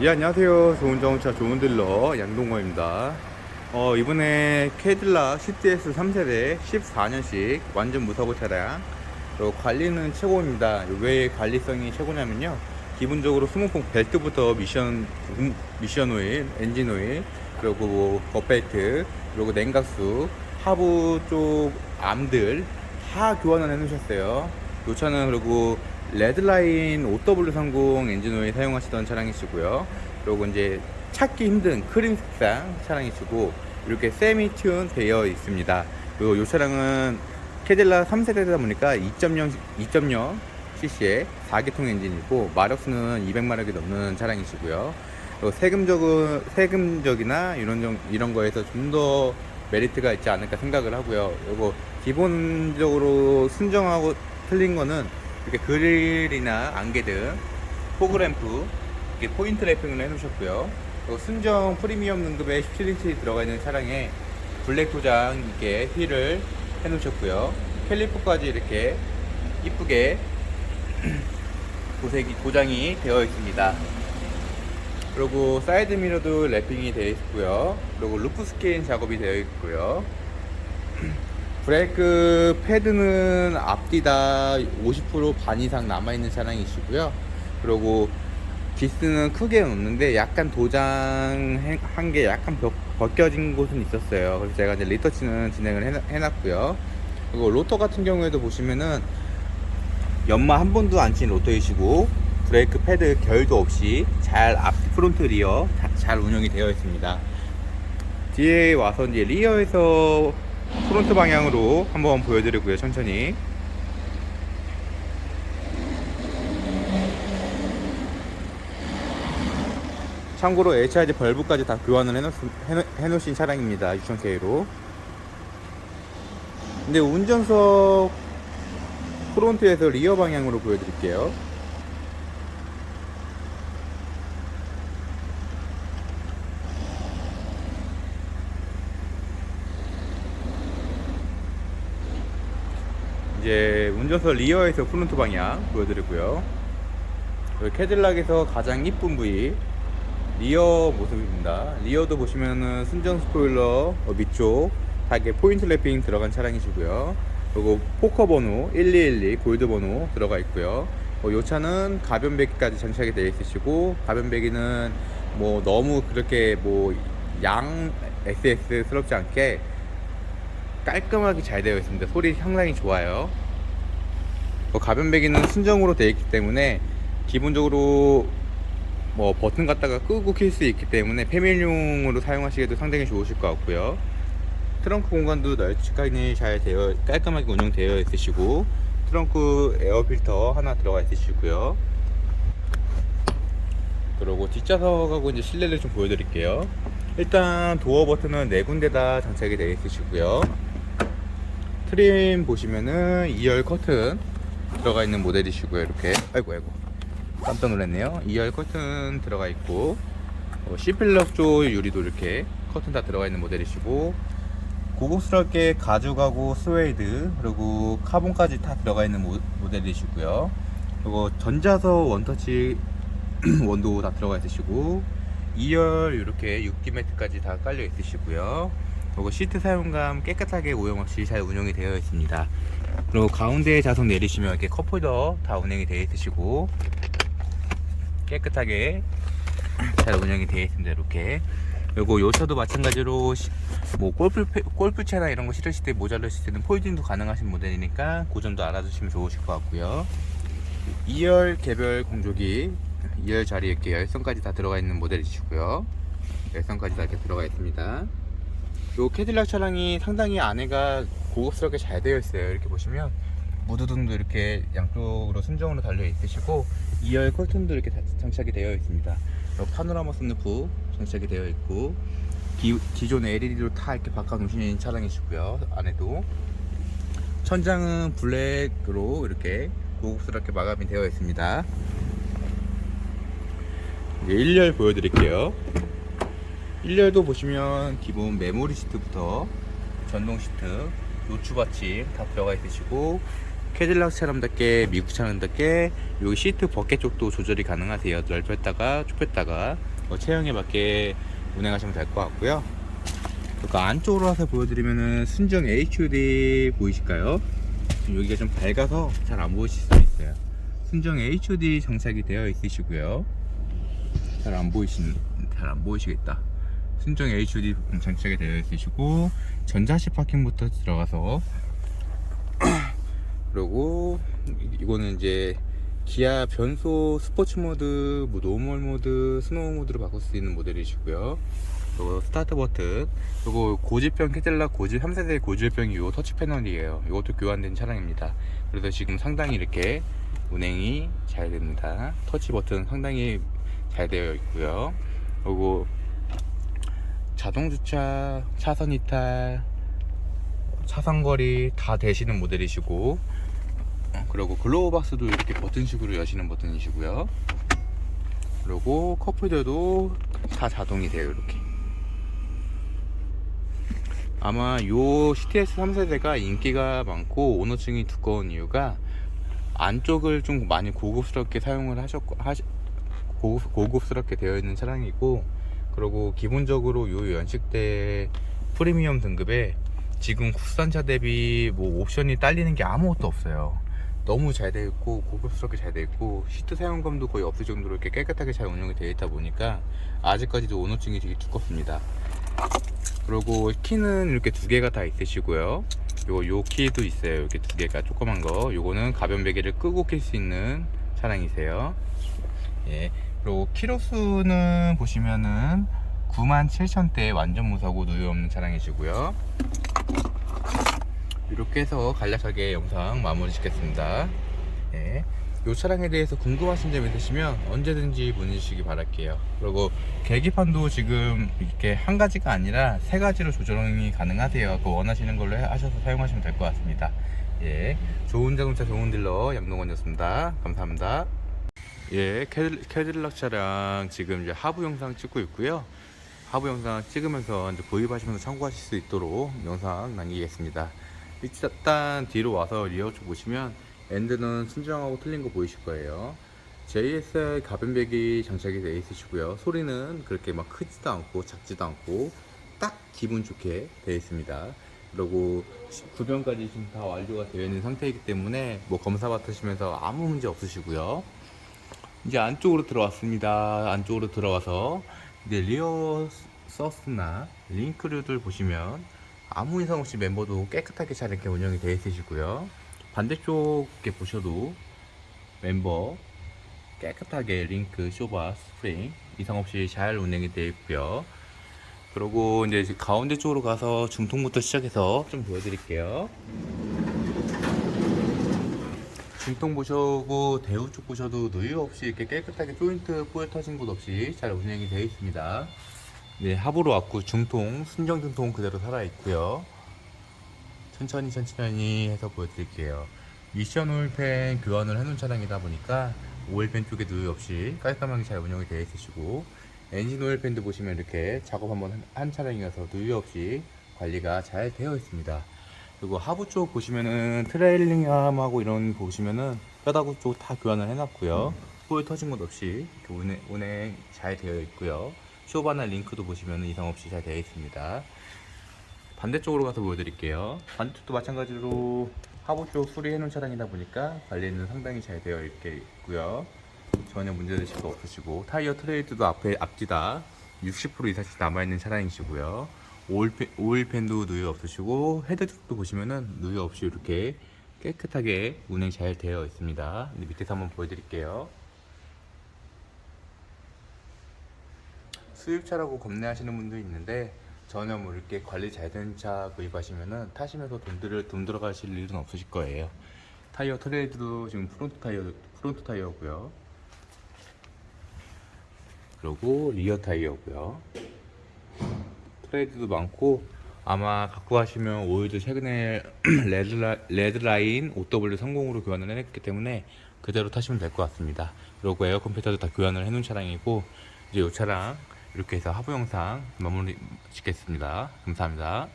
예, 안녕하세요. 좋은 자동차 좋은 딜러 양동거입니다. 어, 이번에 캐딜라 CTS 3세대 14년식 완전 무사고 차량. 어, 관리는 최고입니다. 왜 관리성이 최고냐면요. 기본적으로 스모풍 벨트부터 미션, 음, 미션 오일, 엔진 오일, 그리고 뭐 겉벨트, 그리고 냉각수, 하부 쪽 암들 다 교환을 해 놓으셨어요. 이 차는 그리고 레드라인 OW30 엔진오일 사용하시던 차량이시고요. 그리고 이제 찾기 힘든 크림 색상 차량이시고 이렇게 세미 튠 되어 있습니다. 그리고 이 차량은 캐딜라 3세대다 보니까 2.0 2.0 cc의 4기통 엔진이고 마력수는 200마력이 넘는 차량이시고요. 세금적은 세금적이나 이런 정- 이런 거에서 좀 더 메리트가 있지 않을까 생각을 하고요. 그리고 기본적으로 순정하고 틀린 거는 이렇게 그릴이나 안개 등, 포그램프, 이렇게 포인트 랩핑을 해놓으셨고요. 그리고 순정 프리미엄 등급의 17인치 들어가 있는 차량에 블랙 도장 이렇게 휠을 해놓으셨고요. 캘리퍼까지 이렇게 이쁘게 도색이 도장이 되어 있습니다. 그리고 사이드 미러도 랩핑이 되어 있고요. 그리고 루프 스킨 작업이 되어 있고요. 브레이크 패드는 앞뒤 다 50%반 이상 남아있는 차량이시고요. 그리고 디스는 크게 없는데 약간 도장 한 게 약간 벗- 벗겨진 곳은 있었어요. 그래서 제가 이제 리터치는 진행을 해놨고요. 그리고 로터 같은 경우에도 보시면은 연마 한 번도 안 친 로터이시고 브레이크 패드 결도 없이 잘앞 프론트 리어 다- 잘 운영이 되어 있습니다. 뒤에 와서 이제 리어에서 프론트 방향으로 한번 보여드리고요 천천히. 참고로 HID 벌브까지 다 교환을 해놓, 해놓, 해놓으신 차량입니다 6000K로. 근데 운전석 프론트에서 리어 방향으로 보여드릴게요 이제 운전석 리어에서 프론트 방향 보여드리고요. 캐딜락에서 가장 이쁜 부위 리어 모습입니다. 리어도 보시면은 순정 스포일러 어, 밑쪽 다 이렇게 포인트 랩핑 들어간 차량이시고요. 그리고 포커 번호 1212 골드 번호 들어가 있고요. 어, 이 차는 가변 배기까지 장착이 되어 있으시고 가변 배기는 뭐 너무 그렇게 뭐 양 SS스럽지 않게 깔끔하게 잘 되어 있습니다. 소리 상당히 좋아요. 어, 가변 배기는 순정으로 되어 있기 때문에 기본적으로 뭐 버튼 갖다가 끄고 킬 수 있기 때문에 패밀용으로 사용하시기에도 상당히 좋으실 것 같고요. 트렁크 공간도 널찍하게 잘 되어 깔끔하게 운영되어 있으시고 트렁크 에어 필터 하나 들어가 있으시고요. 그리고 뒷좌석하고 이제 실내를 좀 보여드릴게요. 일단 도어 버튼은 네 군데 다 장착이 되어 있으시고요. 트림 보시면은 2열 커튼 들어가 있는 모델이시고요. 이렇게 아이고 아이고 깜짝 놀랐네요. 2열 커튼 들어가 있고 어, C필럭 쪽 유리도 이렇게 커튼 다 들어가 있는 모델이시고 고급스럽게 가죽하고 스웨이드 그리고 카본까지 다 들어가 있는 모, 모델이시고요. 그리고 전자석 원터치 원도 다 들어가 있으시고 2열 이렇게 6기 매트까지 다 깔려 있으시고요. 그리고 시트 사용감 깨끗하게 오염 없이 잘 운영이 되어 있습니다. 그리고 가운데 좌석 내리시면 이렇게 컵홀더 다 운영이 되어 있으시고 깨끗하게 잘 운영이 되어 있습니다. 이렇게 그리고 요 차도 마찬가지로 시- 뭐 골프 골프채나 이런 거 실으실 때 모자르실 때는 폴딩도 가능하신 모델이니까 그 점도 알아두시면 좋으실 것 같고요. 2열 개별 공조기 2열 자리에 이렇게 열선까지 다 들어가 있는 모델이시고요. 열선까지 다 이렇게 들어가 있습니다. 요 캐딜락 차량이 상당히 안에가 고급스럽게 잘 되어 있어요. 이렇게 보시면 무드등도 이렇게 양쪽으로 순정으로 달려 있으시고 2열 커튼도 이렇게 다 장착이 되어 있습니다. 요 파노라마 선루프 장착이 되어 있고 기, 기존 LED로 다 이렇게 바꿔 놓으신 차량이시고요. 안에도 천장은 블랙으로 이렇게 고급스럽게 마감이 되어 있습니다. 이제 1열 보여드릴게요. 1열도 보시면 기본 메모리 시트부터 전동 시트, 노추 받침 다 들어가 있으시고 캐딜락처럼답게 미국처럼답게 여기 시트 버켓 쪽도 조절이 가능하세요. 넓혔다가 좁혔다가 뭐 체형에 맞게 운행하시면 될 것 같고요. 그러니까 안쪽으로 와서 보여드리면은 순정 HUD 보이실까요? 지금 여기가 좀 밝아서 잘 안 보이실 수 있어요. 순정 HUD 장착이 되어 있으시고요. 잘 안 보이신 잘안 보이시겠다. 순정 HUD 장착이 되어 있으시고 전자식 파킹부터 들어가서 그리고 이거는 이제 기아 변속 스포츠 모드, 뭐 노멀 모드, 스노우 모드로 바꿀 수 있는 모델이시고요. 그리고 스타트 버튼, 그리고 고질병 캐딜락 고질 3세대 고질병이 요 터치 패널이에요. 이것도 교환된 차량입니다. 그래서 지금 상당히 이렇게 운행이 잘 됩니다. 터치 버튼 상당히 잘 되어 있고요. 그리고 자동 주차, 차선 이탈, 차선 거리 다 되시는 모델이시고 어, 그리고 글로우 박스도 이렇게 버튼식으로 여시는 버튼이시고요. 그리고 컵홀더도 다 자동이 돼요, 이렇게. 아마 요 CTS 3세대가 인기가 많고 오너층이 두꺼운 이유가 안쪽을 좀 많이 고급스럽게 사용을 하셨고 하시, 고급, 고급스럽게 되어 있는 차량이고 그리고 기본적으로 요 연식대 프리미엄 등급에 지금 국산차 대비 뭐 옵션이 딸리는 게 아무것도 없어요. 너무 잘 되어 있고 고급스럽게 잘 되어 있고 시트 사용감도 거의 없을 정도로 이렇게 깨끗하게 잘 운영이 되어 있다 보니까 아직까지도 오너층이 되게 두껍습니다. 그리고 키는 이렇게 두 개가 다 있으시고요. 요거 요 키도 있어요. 이렇게 두 개가 조그만 거. 요거는 가변 베개를 끄고 킬 수 있는 차량이세요. 예. 그리고 키로수는 보시면은 97,000대 완전 무사고 누유 없는 차량이시고요. 이렇게 해서 간략하게 영상 마무리 짓겠습니다. 예. 이 차량에 대해서 궁금하신 점 있으시면 언제든지 문의 주시기 바랄게요. 그리고 계기판도 지금 이렇게 한 가지가 아니라 세 가지로 조정이 가능하세요. 그 원하시는 걸로 해- 하셔서 사용하시면 될 것 같습니다. 예. 좋은 자동차 좋은 딜러 양동원이었습니다. 감사합니다. 예, 캐딜, 캐딜락 차량 지금 이제 하부 영상 찍고 있고요. 하부 영상 찍으면서 이제 구입하시면서 참고하실 수 있도록 영상 남기겠습니다. 일단 뒤로 와서 리어 쪽 보시면 엔드는 순정하고 틀린 거 보이실 거예요. JSR 가변배기 장착이 되어 있으시고요. 소리는 그렇게 막 크지도 않고 작지도 않고 딱 기분 좋게 되어 있습니다. 그리고 구변까지 지금 다 완료가 되어 있는 상태이기 때문에 뭐 검사 받으시면서 아무 문제 없으시고요. 이제 안쪽으로 들어왔습니다. 안쪽으로 들어와서 이제 리어 서스나 링크류들 보시면 아무 이상 없이 멤버도 깨끗하게 잘 이렇게 운영이 되어 있으시고요. 반대쪽 에 보셔도 멤버 깨끗하게 링크, 쇼바, 스프링 이상 없이 잘 운행이 되어 있고요. 그리고 이제 가운데 쪽으로 가서 중통부터 시작해서 좀 보여드릴게요. 중통 보셔고 대우 쪽 보셔도 누유 없이 이렇게 깨끗하게 조인트 뽀에 터진 곳 없이 잘 운행이 되어 있습니다. 네, 하부로 왔고 중통, 순정 중통 그대로 살아 있고요. 천천히 천천히 해서 보여드릴게요. 미션 오일팬 교환을 해놓은 차량이다 보니까 오일팬 쪽에 누유 없이 깔끔하게 잘 운영이 되어 있으시고 엔진 오일팬도 보시면 이렇게 작업 한번 한- 한 차량이어서 누유 없이 관리가 잘 되어 있습니다. 그리고 하부 쪽 보시면은 트레일링함하고 이런 거 보시면은 뼈다구 쪽 다 교환을 해놨고요. 홀 터진 것 없이 운행, 운행 잘 되어 있고요. 쇼바나 링크도 보시면은 이상 없이 잘 되어 있습니다. 반대쪽으로 가서 보여드릴게요. 반대쪽도 마찬가지로 하부 쪽 수리해 놓은 차량이다 보니까 관리는 상당히 잘 되어 있게 있고요. 전혀 문제되실 거 없으시고 타이어 트레이드도 앞에 앞뒤 다 60% 이상씩 남아있는 차량이시고요. 오일팬, 오일팬도 누유 없으시고 헤드쪽도 보시면은 누유 없이 이렇게 깨끗하게 운행 잘 되어 있습니다. 밑에서 한번 보여드릴게요. 수입차라고 겁내하시는 분도 있는데 전혀 뭐 이렇게 관리 잘 된 차 구입하시면은 타시면서 돈 들을 돈 들어가실 일은 없으실 거예요. 타이어 트레이드도 지금 프론트 타이어 프론트 타이어고요. 그리고 리어 타이어고요. 트레이드도 많고 아마 갖고 가시면 오일도 최근에 레드라, 레드라인 OW 성공으로 교환을 해냈기 때문에 그대로 타시면 될 것 같습니다. 그리고 에어컨 필터도 다 교환을 해놓은 차량이고 이제 이 차량 이렇게 해서 하부 영상 마무리 짓겠습니다. 감사합니다.